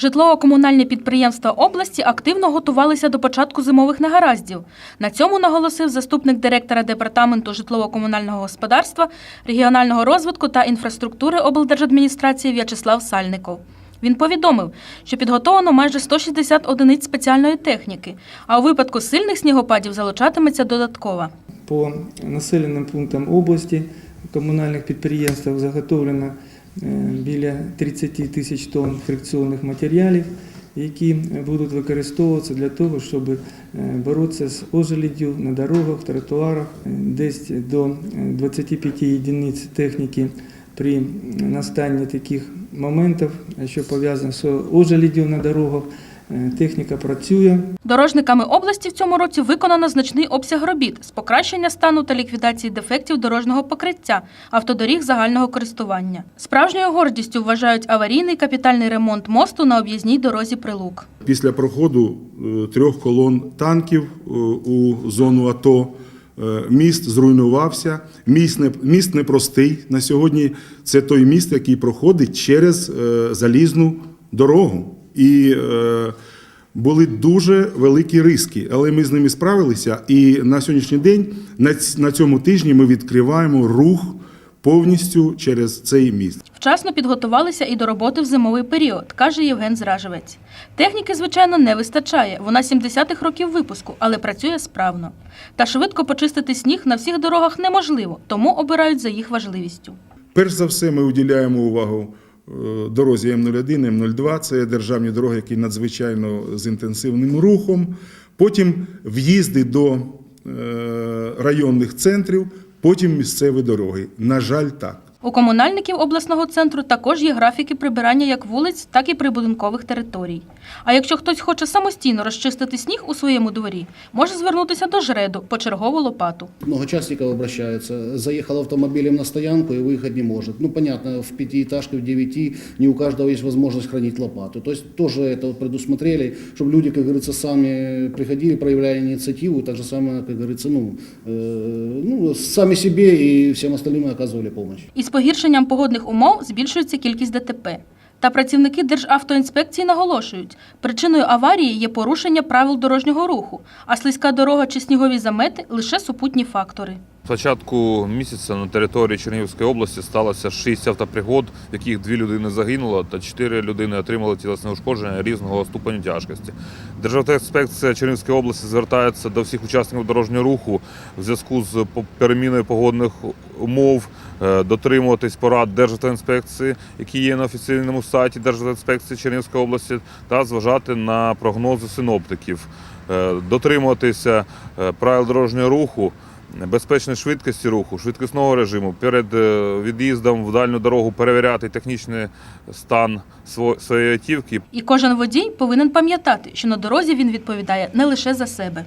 Житлово-комунальні підприємства області активно готувалися до початку зимових негараздів. На цьому наголосив заступник директора департаменту житлово-комунального господарства, регіонального розвитку та інфраструктури облдержадміністрації В'ячеслав Сальников. Він повідомив, що підготовлено майже 160 одиниць спеціальної техніки, а у випадку сильних снігопадів залучатиметься додаткова. По населеним пунктам області комунальних підприємств заготовлено біля 30 тисяч тонн фрикціонних матеріалів, які будуть використовуватися для того, щоб е, боротися з ожеледдю на дорогах, тротуарах. Е, Десь до е, 25 єдиниць техніки при настанні таких моментів, що пов'язано з ожеліддю на дорогах, е, техніка працює. Дорожниками області в цьому році виконано значний обсяг робіт з покращення стану та ліквідації дефектів дорожнього покриття автодоріг загального користування. Справжньою гордістю вважають аварійний капітальний ремонт мосту на об'їзній дорозі Прилук. Після проходу е, трьох колон танків е, у зону АТО е, міст зруйнувався. Міст, не, міст непростий. На сьогодні це той міст, який проходить через е, залізну дорогу. І е, були дуже великі риски, але ми з ними справилися. І на сьогоднішній день, на, на цьому тижні, ми відкриваємо рух повністю через цей міст. Вчасно підготувалися і до роботи в зимовий період, каже Євген Зражевець. Техніки, звичайно, не вистачає. Вона 70-х років випуску, але працює справно. Та швидко почистити сніг на всіх дорогах неможливо, тому обирають за їх важливістю. Перш за все, ми уділяємо увагу дорозі М01, М02. Це державні дороги, які надзвичайно з інтенсивним рухом. Потім в'їзди до е, районних центрів, потім місцеві дороги. На жаль, так. У комунальників обласного центру також є графіки прибирання як вулиць, так і прибудинкових територій. А якщо хтось хоче самостійно розчистити сніг у своєму дворі, може звернутися до жреду по чергову лопату. Много частников обращаются. Заехал автомобилем на стоянку и выехать не может. Ну, понятно, в пятиэтажке, в девяти не у каждого есть возможность хранить лопату. То есть тоже это вот предусмотрели, чтобы люди, как говорится, сами приходили, проявляли инициативу, и так же самое, как говорится, ну, э, ну, сами себе и всем остальным оказывали помощь. Погіршенням погодних умов збільшується кількість ДТП. Та працівники Державтоінспекції наголошують, причиною аварії є порушення правил дорожнього руху, а слизька дорога чи снігові замети лише супутні фактори. З початку місяця на території Чернігівської області сталося 6 автопригод, в яких дві людини загинуло та 4 людини отримали тілесне ушкодження різного ступеню тяжкості. Державна інспекція Чернігівської області звертається до всіх учасників дорожнього руху в зв'язку з переміною погодних умов е, дотримуватись порад Державтоінспекції, які є на офіційному сайті Державтоінспекції Чернігівської області, та зважати на прогнози синоптиків, Е, дотримуватися е, правил дорожнього руху безпечної швидкості руху, швидкісного режиму, перед е, від'їздом в дальню дорогу перевіряти технічний стан своєї автівки І кожен водій повинен пам'ятати, що на дорозі він відповідає не лише за себе.